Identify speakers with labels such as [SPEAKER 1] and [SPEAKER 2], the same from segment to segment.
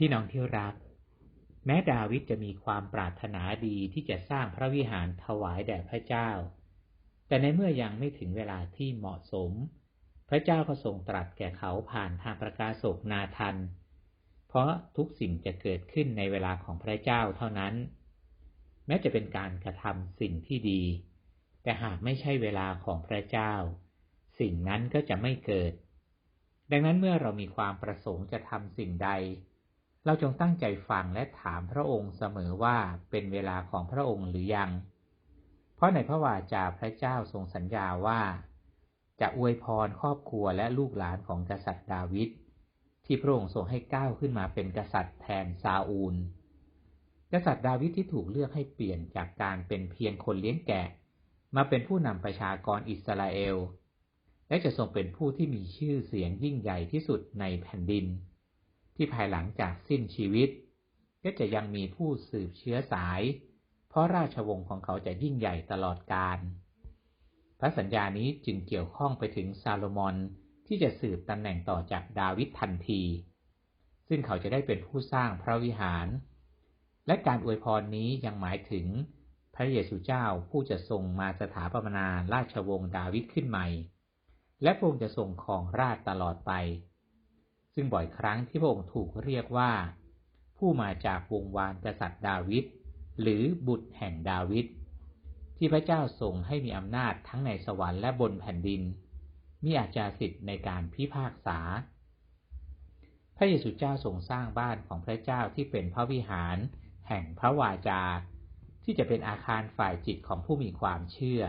[SPEAKER 1] พี่น้องที่รัก แม้ดาวิดจะมีความปรารถนาดีที่จะสร้างพระวิหารถวายแด่พระเจ้า แต่ในเมื่อยังไม่ถึงเวลาที่เหมาะสม พระเจ้าก็ทรงตรัสแก่เขาผ่านทางประกาศกนาทัน เพราะทุกสิ่งจะเกิดขึ้นในเวลาของพระเจ้าเท่านั้น แม้จะเป็นการกระทำสิ่งที่ดี แต่หากไม่ใช่เวลาของพระเจ้า สิ่งนั้นก็จะไม่เกิด ดังนั้นเมื่อเรามีความประสงค์จะทำสิ่งใด เราจงตั้งใจฟังและถามพระองค์เสมอว่าเป็นเวลาของพระองค์หรือยัง เพราะในพระวาจาพระเจ้าทรงสัญญาว่า จะอวยพรครอบครัวและลูกหลานของกษัตริย์ดาวิดที่พระองค์ทรงให้ก้าวขึ้นมาเป็นกษัตริย์แทนซาอูล กษัตริย์ดาวิดที่ถูกเลือกให้เปลี่ยนจากการเป็นเพียงคนเลี้ยงแกะ มาเป็นผู้นำประชากรอิสราเอล และจะทรงเป็นผู้ที่มีชื่อเสียงยิ่งใหญ่ที่สุดในแผ่นดิน ที่ภายหลังจากสิ้นชีวิต ก็จะยังมีผู้สืบเชื้อสาย เพราะราชวงศ์ของเขาจะยิ่งใหญ่ตลอดกาลพระสัญญานี้จึงเกี่ยวข้องไปถึงซาโลมอนที่จะสืบตำแหน่งต่อจากดาวิดทันที ซึ่งเขาจะได้เป็นผู้สร้างพระวิหาร และการอวยพรนี้ยังหมายถึงพระเยซูเจ้าผู้จะทรงมาสถาปนาราชวงศ์ดาวิดขึ้นใหม่ และพระองค์จะทรงครองราชตลอดไป ซึ่งบ่อยครั้งที่พระองค์ถูกเรียกว่า ผู้มาจากวงวานกษัตริย์ดาวิดหรือบุตรแห่งดาวิดที่พระเจ้าทรงให้มีอำนาจทั้งในสวรรค์และบนแผ่นดิน มีอาจารสิทธิ์ในการพิพากษา พระเยซูเจ้าทรงสร้างบ้านของพระเจ้าที่เป็นพระวิหารแห่งพระวาจา ที่จะเป็นอาคารฝ่ายจิตของผู้มีความเชื่อ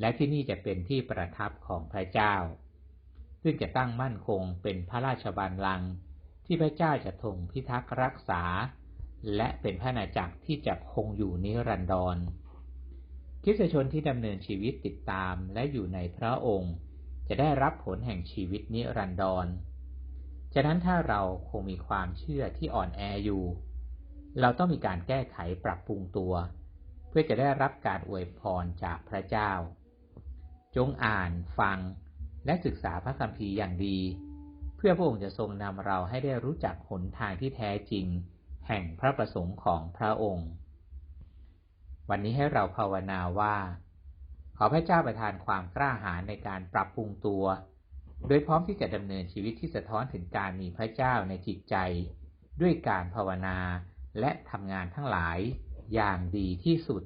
[SPEAKER 1] และที่นี่จะเป็นที่ประทับของพระเจ้า ซึ่งจะตั้งมั่นคงเป็นพระราชบัลลังก์ที่พระเจ้าจะทรงพิทักษ์รักษา และเป็นพระนาจักรที่จะคงอยู่นิรันดรคริสตชนที่ดำเนินชีวิตติดตามและอยู่ในพระองค์ จะได้รับผลแห่งชีวิตนิรันดรฉะนั้นถ้าเราคงมีความเชื่อที่อ่อนแออยู่ เราต้องมีการแก้ไขปรับปรุงตัว เพื่อจะได้รับการอวยพรจากพระเจ้า จงอ่านฟัง และศึกษาพระคัมภีร์อย่างดี เพื่อพระองค์จะทรงนำเราให้ได้รู้จักหนทางที่แท้จริง แห่งพระประสงค์ของพระองค์ วันนี้ให้เราภาวนาว่า ขอพระเจ้าประทานความกล้าหาญในการปรับปรุงตัว โดยพร้อมที่จะดำเนินชีวิตที่สะท้อนถึงการมีพระเจ้าในจิตใจ ด้วยการภาวนาและทำงานทั้งหลายอย่างดีที่สุด